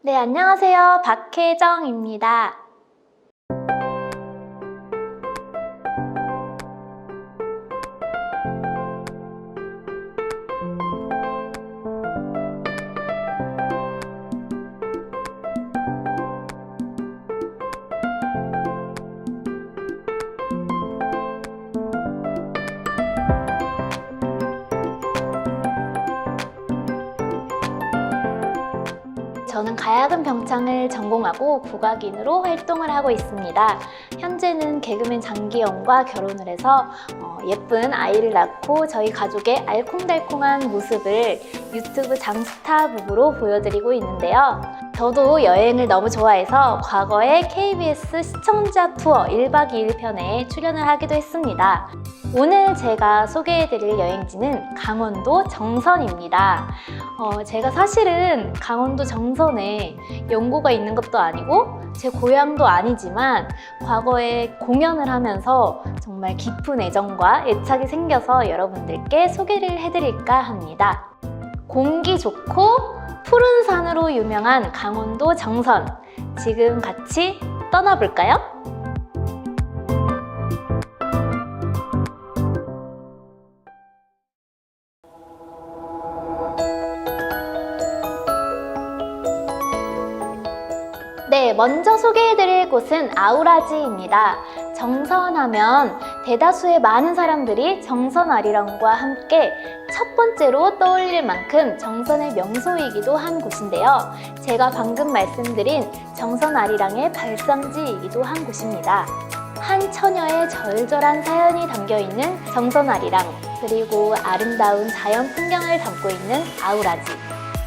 네, 안녕하세요. 박혜정입니다. 저는 가야금 병창을 전공하고 국악인으로 활동을 하고 있습니다. 현재는 개그맨 장기영과 결혼을 해서 어, 예쁜 아이를 낳고 저희 가족의 알콩달콩한 모습을 유튜브 장스타 부부로 보여드리고 있는데요. 저도 여행을 너무 좋아해서 과거에 KBS 시청자 투어 1박 2일 편에 출연을 하기도 했습니다. 오늘 제가 소개해드릴 여행지는 강원도 정선입니다. 어, 제가 사실은 강원도 정선에 연고가 있는 것도 아니고 제 고향도 아니지만 과거에 공연을 하면서 정말 깊은 애정과 애착이 생겨서 여러분들께 소개를 해드릴까 합니다. 공기 좋고 푸른 산으로 유명한 강원도 정선. 지금 같이 떠나볼까요? 네, 먼저 소개해드릴 곳은 아우라지입니다. 정선하면 대다수의 많은 사람들이 정선 아리랑과 함께 첫 번째로 떠올릴 만큼 정선의 명소이기도 한 곳인데요. 제가 방금 말씀드린 정선 아리랑의 발상지이기도 한 곳입니다. 한 처녀의 절절한 사연이 담겨 있는 정선 아리랑, 그리고 아름다운 자연 풍경을 담고 있는 아우라지.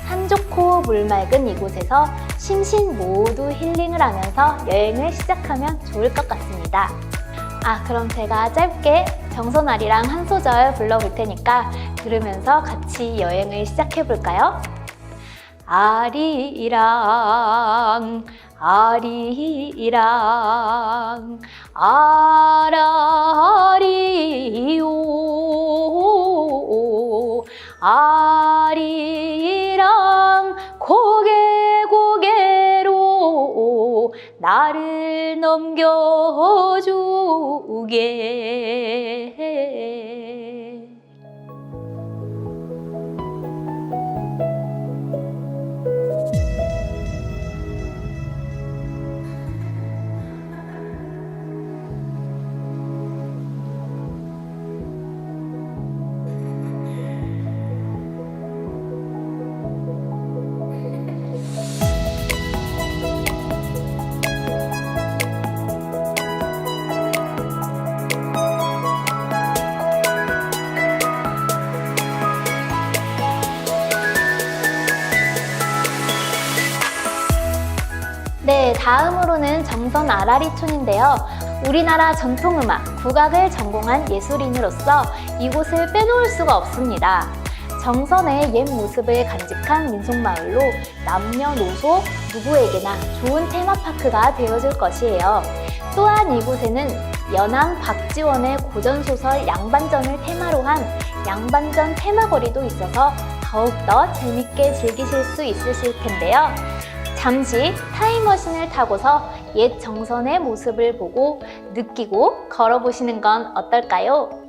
산 좋고 물 맑은 이곳에서 심신 모두 힐링을 하면서 여행을 시작하면 좋을 것 같습니다. 아, 그럼 제가 짧게 정선아리랑 한 소절 불러볼 테니까 들으면서 같이 여행을 시작해 볼까요? 아리랑, 아리랑, 아라리요, 아리랑 고개 고개 로 나를 넘겨주게 네, 다음으로는 정선 아라리촌인데요. 우리나라 전통음악, 국악을 전공한 예술인으로서 이곳을 빼놓을 수가 없습니다. 정선의 옛 모습을 간직한 민속마을로 남녀노소 누구에게나 좋은 테마파크가 되어줄 것이에요. 또한 이곳에는 연암 박지원의 고전소설 양반전을 테마로 한 양반전 테마거리도 있어서 더욱더 재밌게 즐기실 수 있으실 텐데요. 잠시 타임머신을 타고서 옛 정선의 모습을 보고 느끼고 걸어보시는 건 어떨까요?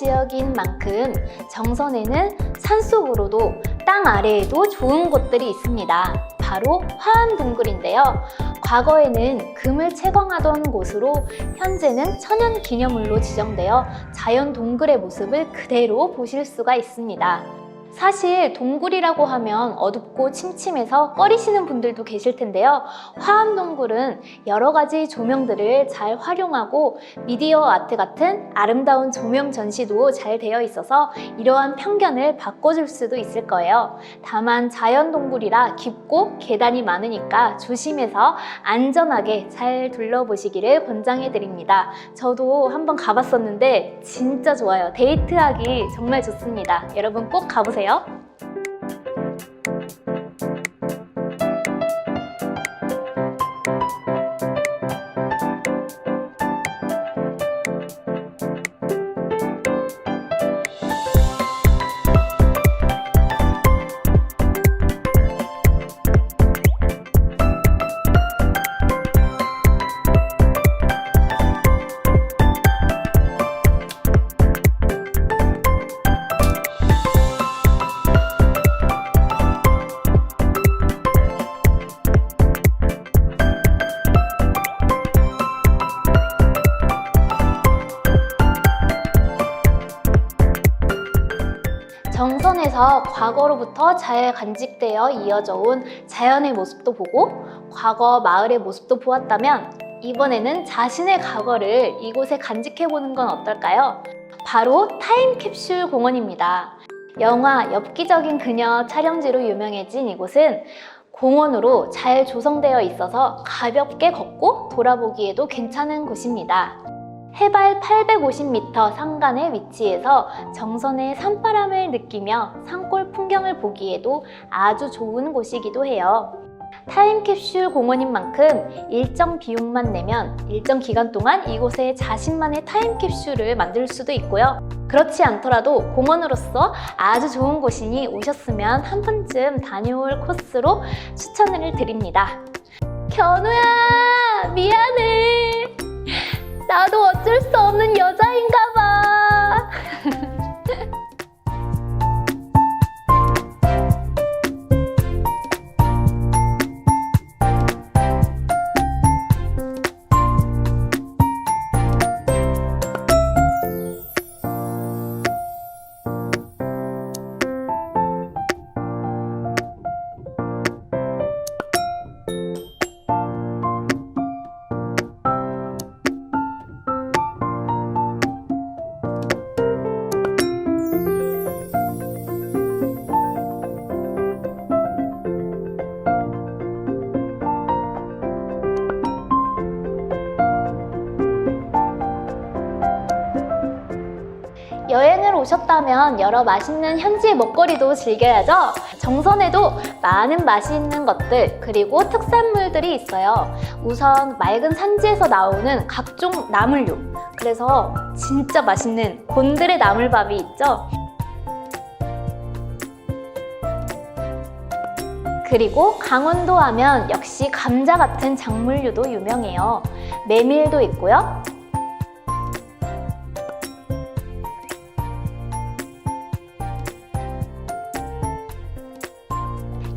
지역인 만큼 정선에는 산속으로도 땅 아래에도 좋은 곳들이 있습니다. 바로 화암동굴인데요. 과거에는 금을 채광하던 곳으로 현재는 천연 기념물로 지정되어 자연 동굴의 모습을 그대로 보실 수가 있습니다. 사실 동굴이라고 하면 어둡고 침침해서 꺼리시는 분들도 계실 텐데요. 화암 동굴은 여러 가지 조명들을 잘 활용하고 미디어 아트 같은 아름다운 조명 전시도 잘 되어 있어서 이러한 편견을 바꿔줄 수도 있을 거예요. 다만 자연 동굴이라 깊고 계단이 많으니까 조심해서 안전하게 잘 둘러보시기를 권장해 드립니다. 저도 한번 가봤었는데 진짜 좋아요. 데이트하기 정말 좋습니다. 여러분 꼭 가보세요. 정 과거로부터 잘 간직되어 이어져 온 자연의 모습도 보고 과거 마을의 모습도 보았다면 이번에는 자신의 과거를 이곳에 간직해 보는 건 어떨까요? 바로 타임캡슐 공원입니다. 영화 엽기적인 그녀 촬영지로 유명해진 이곳은 공원으로 잘 조성되어 있어서 가볍게 걷고 돌아보기에도 괜찮은 곳입니다. 해발 850m 상간에 위치해서 정선의 산바람을 느끼며 산골 풍경을 보기에도 아주 좋은 곳이기도 해요. 타임캡슐 공원인 만큼 일정 비용만 내면 일정 기간 동안 이곳에 자신만의 타임캡슐을 만들 수도 있고요. 그렇지 않더라도 공원으로서 아주 좋은 곳이니 오셨으면 한 번쯤 다녀올 코스로 추천을 드립니다. 견우야, 미안해. 나도 어쩔 수 없는 여자인가 오셨다면 여러 맛있는 현지 먹거리도 즐겨야죠. 정선에도 많은 맛있는 것들 그리고 특산물들이 있어요. 우선 맑은 산지에서 나오는 각종 나물류. 그래서 진짜 맛있는 곤드레 나물밥이 있죠. 그리고 강원도 하면 역시 감자 같은 작물류도 유명해요. 메밀도 있고요.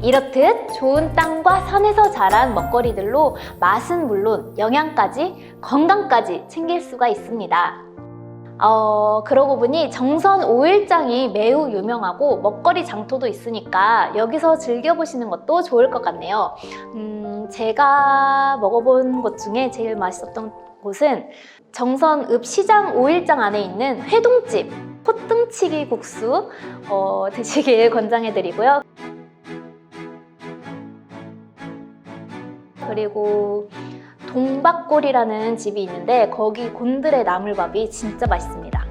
이렇듯 좋은 땅과 산에서 자란 먹거리들로 맛은 물론 영양까지 건강까지 챙길 수가 있습니다. 어, 그러고 보니 정선 오일장이 매우 유명하고 먹거리 장터도 있으니까 여기서 즐겨보시는 것도 좋을 것 같네요. 음, 제가 먹어본 곳 중에 제일 맛있었던 곳은 정선 읍시장 오일장 안에 있는 회동집 포등치기 국수 어, 드시길 권장해드리고요. 그리고 동박골이라는 집이 있는데 거기 곤드레 나물밥이 진짜 맛있습니다.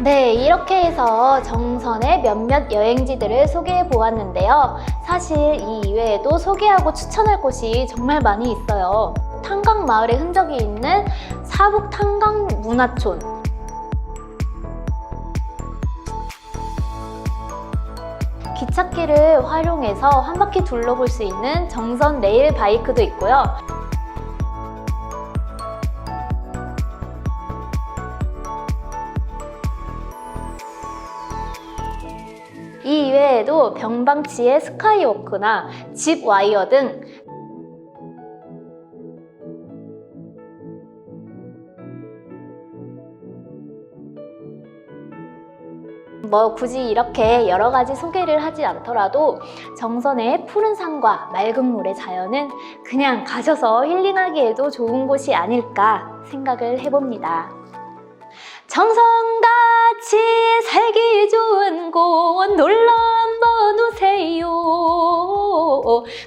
네, 이렇게 해서 정선의 몇몇 여행지들을 소개해 보았는데요. 사실 이 이외에도 소개하고 추천할 곳이 정말 많이 있어요. 탄강 마을의 흔적이 있는 사북 탄강 문화촌. 기찻길을 활용해서 한 바퀴 둘러볼 수 있는 정선 레일 바이크도 있고요. 이 이외에도 병방치의 스카이워크나 집 와이어 등 뭐 굳이 이렇게 여러 가지 소개를 하지 않더라도 정선의 푸른 산과 맑은 물의 자연은 그냥 가셔서 힐링하기에도 좋은 곳이 아닐까 생각을 해봅니다. 정성같이 살기 좋은 곳 놀러 한번 오세요.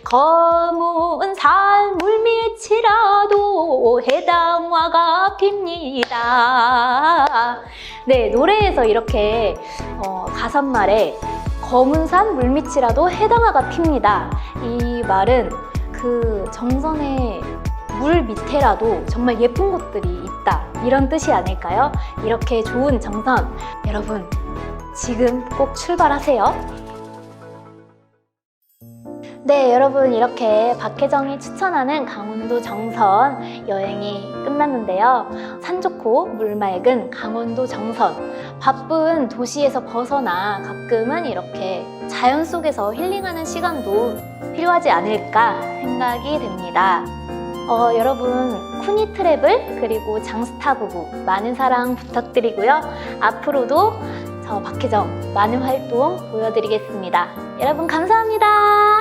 검은 산 물밑이라도 해당화가 핍니다. 네, 노래에서 이렇게 어, 가사말에 검은 산 물밑이라도 해당화가 핍니다. 이 말은 그 정선의 물 밑에라도 정말 예쁜 곳들이 있다. 이런 뜻이 아닐까요? 이렇게 좋은 정선. 여러분, 지금 꼭 출발하세요. 네, 여러분, 이렇게 박혜정이 추천하는 강원도 정선 여행이 끝났는데요. 산 좋고 물 맑은 강원도 정선. 바쁜 도시에서 벗어나 가끔은 이렇게 자연 속에서 힐링하는 시간도 필요하지 않을까 생각이 됩니다. 어, 여러분, 쿠니 트래블 그리고 장스타 부부 많은 사랑 부탁드리고요. 앞으로도 저 박혜정 많은 활동 보여드리겠습니다. 여러분 감사합니다.